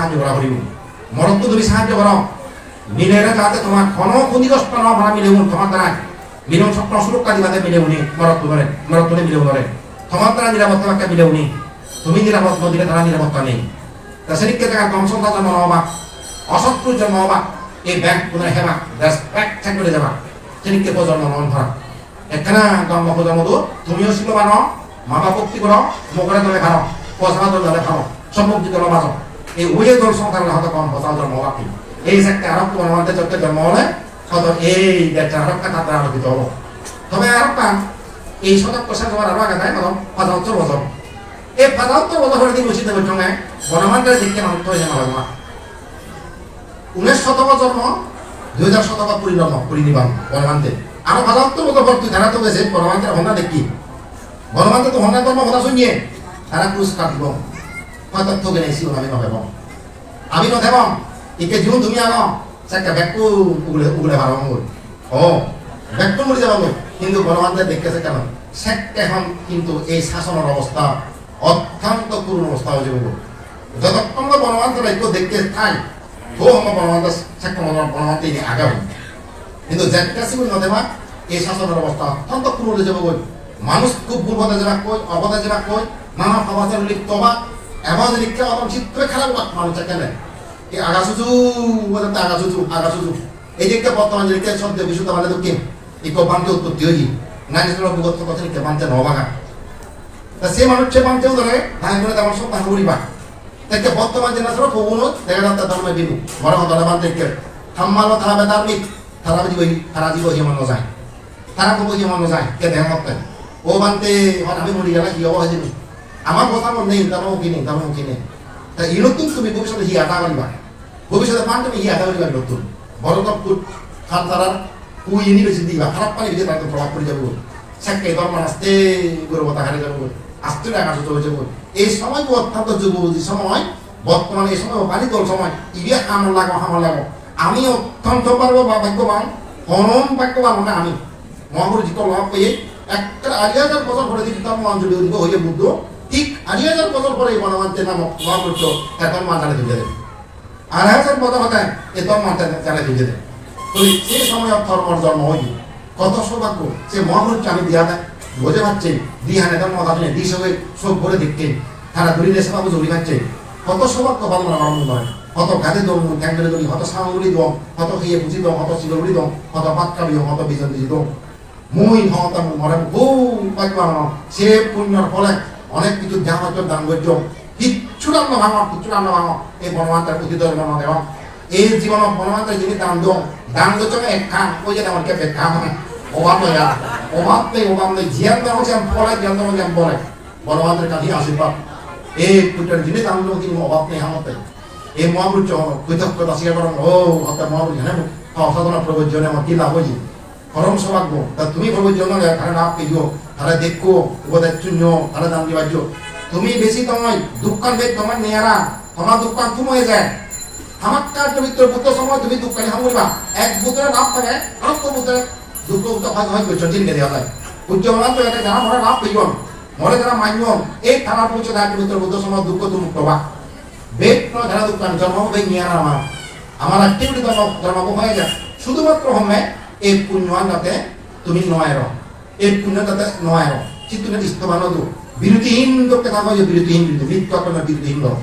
সাহায্য করা করিব। মরদকে তুমি সাহায্য করো মিলেরে যাতে তোমার কোনো ক্ষতিগ্রস্ত ন ভাড়া মিলেও তোমার দ্বারা মিলেও স্বপ্ন সুরক্ষা দিবাতে মিলেও নি মরদ ধরে মরদ ধরে মিলেও ধরে। তোমার দ্বারা নিরাপত্তা একটা মিলেও নি, তুমি নিরাপদ নদীরে তারা নিরাপত্তা নেই। তা সেদিকে দেখা বংশতা জন্ম নহবা অশত্রু জন্ম হবা এই ব্যাংক পুনরায় হেবা দেশ ব্যাগ ঠেক করে যাবা সেদিকে প্রজন্ম নন ধরা। একখানা জন্ম প্রজন্ম তো তুমিও ছিল বানো, মা বাপ ভক্তি করো মোগরে দলে খানো পয়সা দলে খানো সম্পত্তি দলে বাজো এই উয়ে দল সংসার হয়তো কম পয়সা জন্ম হবা কি এই একটা আরব তোমার চক্রে জন্ম হলে হয়তো এই দেড়টা আরবটা তাদের আরোপিত হব তবে আরবটা এই শতক কোষা তোমার আরও আগে যায় কদম পঁচাত্তর বছর। এই পঁচাত্তর বছর দিন উচিত হবে সঙ্গে বনমান্তের দিকে মানুষ হয়ে যাবে না উনিশ শতক জন্ম, দুই হাজার শতক পরিণাম পরিনিবান বনমান্তে আরও পঁচাত্তর বছর তুই তারা তো গেছে বনমান্তের হন্যা দেখি বনমান্তে তো হন্যা ধর্ম কথা শুনিয়ে তারা ক্রুশ কাটব হয়তো তোকে নেছি আমি নভেব আমি নথেব ইকে জুন তুমি আনো সেটা ব্যাগটু উগলে উগলে ভালো ও ব্যাগটু মরে যাব কিন্তু বনমান্তের দেখতেছে কেন? এখন কিন্তু এই শাসনের অবস্থা অত্যন্ত করুণ অবস্থা হয়ে যাব যতক্ষণ বনমান্তের একটু দেখতে থাই, তো আমার বনমান্তের সেটা বনমান্তে আগাবো। কিন্তু সিগুল নদেমা এই শাসনের অবস্থা অত্যন্ত করুণ হয়ে যাব মানুষ খুব ভুল পথে যাবা কই অপথে যাবা কই নানা সমাজের লিপ্ত বা এমন লিখতে অত চিত্র খারাপ মানুষ কেন? এই আগা সুজু বলতে আগা সুজু এই যে একটা বর্তমান যে লিখতে শব্দ বিশুদ্ধ মানে দক্ষিণ এই কপান্তে উৎপত্তি হই না নিজের বিগত কথা লিখতে মানতে নবাগা তা সে মানুষ সে মানতেও ধরে করে তেমন সব ধান করিবা দেখতে বর্তমান জেনারেশন কখনো দেখা যাচ্ছে ধর্মে বিনু বড় কথা মানতে থাম্মালো তারা বেদার্মিক তারা দিব তারা দিব হিমান যায় তারা কব হিমান যায় কে দেখা ও বানতে আমি মরি গেলা কি অবস্থা জিনিস আমার কথা মন নেই তারও কিনে তারও কিনে তা এই নতুন তুমি ভবিষ্যতে হি আটা পারিবা ভবিষ্যতে পান তুমি হি আটা পারিবা নতুন বড় তপ খান তারার কু ইউনিভার্সিটি দিবা, খারাপ পানি দিতে তাদের প্রভাব পড়ে যাব। সাক্ষী ধর্ম আস্তে গর্বতা হারে যাব, আস্তে সুতো হয়ে যাব। এই সময় তো অত্যন্ত যুবতী সময়। বর্তমানে এই সময় পানি দল সময়। ইবে আমার লাগো আমার লাগো। আমি অত্যন্ত পারব বা ভাগ্যবান পরম ভাগ্যবান মানে আমি। মহাপুর জিত লাভ পেয়ে একটা হাজার বছর যদি তার অঞ্চলে উদ্ভব বুদ্ধ ঠিক আড়াই হাজার বছর পরে এই বনমান্তে নামক মহাপুরুষ এখন মা জানে তুলে দেবে আড়াই হাজার বছর হতে এ তোর মা জানে তুলে দেবে তো সেই সময় ধর্মর জন্ম হই কত সৌভাগ্য সে মহাপুরুষ আমি দিয়া দেয়, বোঝে পাচ্ছে দিহানে ধর্ম দাদনে দিশ হয়ে সব ভরে দেখতে তারা দূরে দেশে বাবু জড়ি পাচ্ছে কত সৌভাগ্য পালন আমার মনে কত গাড়ি দম ট্যাঙ্গের দলি কত সামগ্রী দম, কত খেয়ে বুঝি দম, কত শিলগুড়ি দম, কত পাক্কাবি কত বিজন দিজি দম মুই হত মরে বউ পাইবা সে পুণ্যর ফলে অনেক কিছু হচ্ছে দান করছ কিচ্ছু রান্না ভাঙো, কিচ্ছু এই অতীত মন দেওয়া। এই জীবন বনমান্তার যিনি দান দম দান করছ এক খান ওই যে আমার কেপে খাম অভাব অভাব নেই অভাব নেই জিয়ান দাম আমি পড়াই জিয়ান দাম পড়াই বনমান্তের কাছে আশীর্বাদ। এই পুটার যিনি দান দম কিন্তু অভাব নেই আমাদের এই মহাপুরুষ করেন ও হত্যা মহাপুরুষ হ্যাঁ অসাধনা আমার কি লাভ হয়েছে? পরম সৌভাগ্য। তা তুমি প্রবজ্জন লাভ পেয়েছ তারা দেখো, উপদেশ শূন্য, তারা দান দিবাজ্য তুমি বেশি তোমায় দুঃখান বেদ তোমার নেয়ারা তোমার দুঃখান তুম হয়ে যায়। আমার কার পবিত্র বুদ্ধ সময় তুমি দুঃখানি হামুরিবা এক বুদ্ধের লাভ থাকে আর তো বুদ্ধের দুঃখ ভাগ হয় করছ চিনকে দেওয়া যায় উজ্জ্বল তো এটা যারা মরে লাভ পেয়েছ মরে যারা মান্য এই থানা পৌঁছে দেয়, পবিত্র বুদ্ধ সময় দুঃখ তুমি মুক্ত বেদ নয় যারা দুঃখান জন্ম হবে নিয়ারা আমার। আমার অ্যাক্টিভিটি ধর্ম ধর্ম হয়ে যায়। শুধুমাত্র হবে এই পুণ্যান যাতে তুমি নয় রহ এই পুণ্য যাতে নয়। রহ চিত্তুনে ইস্তমান দু। বিরতিহীন লোককে থাকো যে বিরতিহীন বিরতি মৃত্যু আপনার বিরতিহীন লোক।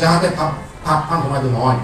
যাহাতে পাপ পাপ নয়।